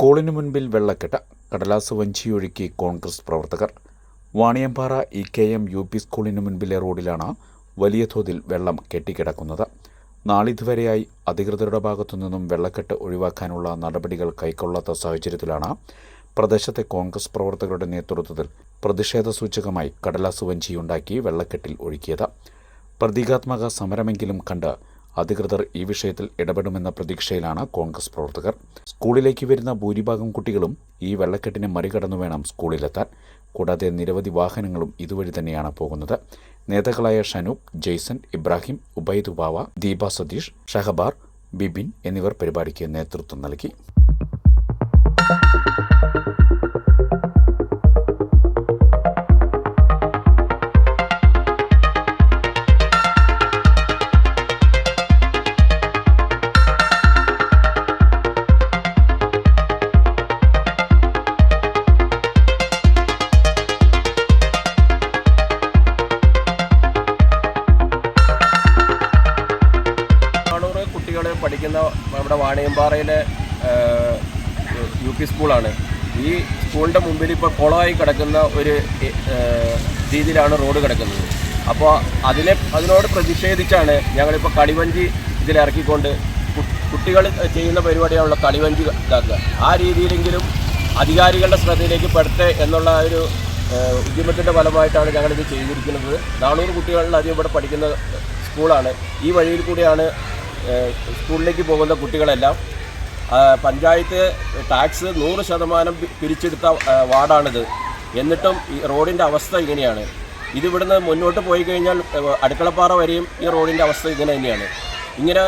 സ്കൂളിന് മുൻപിൽ വെള്ളക്കെട്ട്. കടലാസ് വഞ്ചിയൊഴുക്കി കോൺഗ്രസ് പ്രവർത്തകർ. Vaniyampara E K M U P സ്കൂളിന് മുൻപിലെ റോഡിലാണ് വലിയ തോതിൽ വെള്ളം കെട്ടിക്കിടക്കുന്നത്. നാളിതുവരെയായി അധികൃതരുടെ ഭാഗത്തു നിന്നും വെള്ളക്കെട്ട് ഒഴിവാക്കാനുള്ള നടപടികൾ കൈക്കൊള്ളാത്ത സാഹചര്യത്തിലാണ് പ്രദേശത്തെ കോൺഗ്രസ് പ്രവർത്തകരുടെ നേതൃത്വത്തിൽ പ്രതിഷേധ സൂചകമായി കടലാസ് വഞ്ചിയുണ്ടാക്കി വെള്ളക്കെട്ടിൽ ഒഴുക്കിയത്. പ്രതീകാത്മക സമരമെങ്കിലും കണ്ട് അധികൃതർ ഈ വിഷയത്തിൽ ഇടപെടുമെന്ന പ്രതീക്ഷയിലാണ് കോൺഗ്രസ് പ്രവർത്തകർ. സ്കൂളിലേക്ക് വരുന്ന ഭൂരിഭാഗം കുട്ടികളും ഈ വെള്ളക്കെട്ടിനെ മറികടന്നു വേണം സ്കൂളിലെത്താൻ. കൂടാതെ നിരവധി വാഹനങ്ങളും ഇതുവഴി തന്നെയാണ് പോകുന്നത്. നേതാക്കളായ ഷനൂപ് ജെയ്സൺ ഇബ്രാഹിം ഉബൈദ് ബാവ ദീപ സതീഷ് ഷഹബാർ ബിബിൻ എന്നിവർ പരിപാടിക്ക് നേതൃത്വം നൽകി. പഠിക്കുന്ന നമ്മുടെ വാണിയമ്പാറയിലെ യു പി സ്കൂളാണ്. ഈ സ്കൂളിന്റെ മുമ്പിൽ ഇപ്പോൾ കുളമായി കിടക്കുന്ന ഒരു രീതിയിലാണ് റോഡ് കിടക്കുന്നത്. അപ്പോൾ അതിനെ അതിനോട് പ്രതിഷേധിച്ചാണ് ഞങ്ങളിപ്പോൾ കളിവഞ്ചി ഇതിലിറക്കിക്കൊണ്ട് കുട്ടികൾ ചെയ്യുന്ന പരിപാടിയാണുള്ള കളിവഞ്ചി ഇതാക്കുക. ആ രീതിയിലെങ്കിലും അധികാരികളുടെ ശ്രദ്ധയിലേക്ക് പെടുത്തെ എന്നുള്ള ഒരു ഉദ്യമത്തിന്റെ ഫലമായിട്ടാണ് ഞങ്ങളിത് ചെയ്തിരിക്കുന്നത്. നാനൂറ് കുട്ടികളിലധികം ഇവിടെ പഠിക്കുന്ന സ്കൂളാണ്. ഈ വഴിയിൽ കൂടിയാണ് സ്കൂളിലേക്ക് പോകുന്ന കുട്ടികളെല്ലാം പഞ്ചായത്ത് ടാക്സ് നൂറ് ശതമാനം പിരിച്ചെടുത്ത വാർഡാണിത്. എന്നിട്ടും ഈ റോഡിന്റെ അവസ്ഥ ഇങ്ങനെയാണ്. ഇത് ഇവിടുന്ന് മുന്നോട്ട് പോയി കഴിഞ്ഞാൽ അടുക്കളപ്പാറ വരെയും ഈ റോഡിന്റെ അവസ്ഥ ഇങ്ങനെ തന്നെയാണ്. ഇങ്ങനെ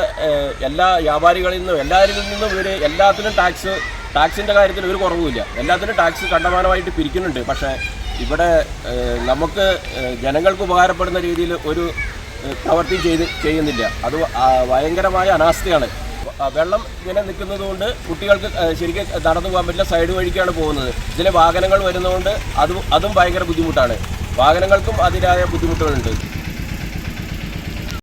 എല്ലാ വ്യാപാരികളിൽ നിന്നും എല്ലാവരിൽ നിന്നും ഇവർ എല്ലാത്തിനും ടാക്സ് ടാക്സിന്റെ കാര്യത്തിൽ ഒരു കുറവുമില്ല. എല്ലാത്തിനും ടാക്സ് കണ്ടമാനമായിട്ട് പിരിക്കുന്നുണ്ട്. പക്ഷേ ഇവിടെ നമുക്ക് ജനങ്ങൾക്ക് ഉപകാരപ്പെടുന്ന രീതിയിൽ ഒരു പ്രവൃത്തി ചെയ്ത് ചെയ്യുന്നില്ല. അത് ഭയങ്കരമായ അനാസ്ഥയാണ്. വെള്ളം ഇങ്ങനെ നിൽക്കുന്നത് കൊണ്ട് കുട്ടികൾക്ക് ശരിക്കും നടന്നു പോകാൻ പറ്റില്ല സൈഡ് വഴിക്കാണ് പോകുന്നത്. ഇതിലെ വാഹനങ്ങൾ വരുന്നതുകൊണ്ട് അതും അതും ഭയങ്കര ബുദ്ധിമുട്ടാണ്. വാഹനങ്ങൾക്കും അതിന്റെതായ ബുദ്ധിമുട്ടുകളുണ്ട്.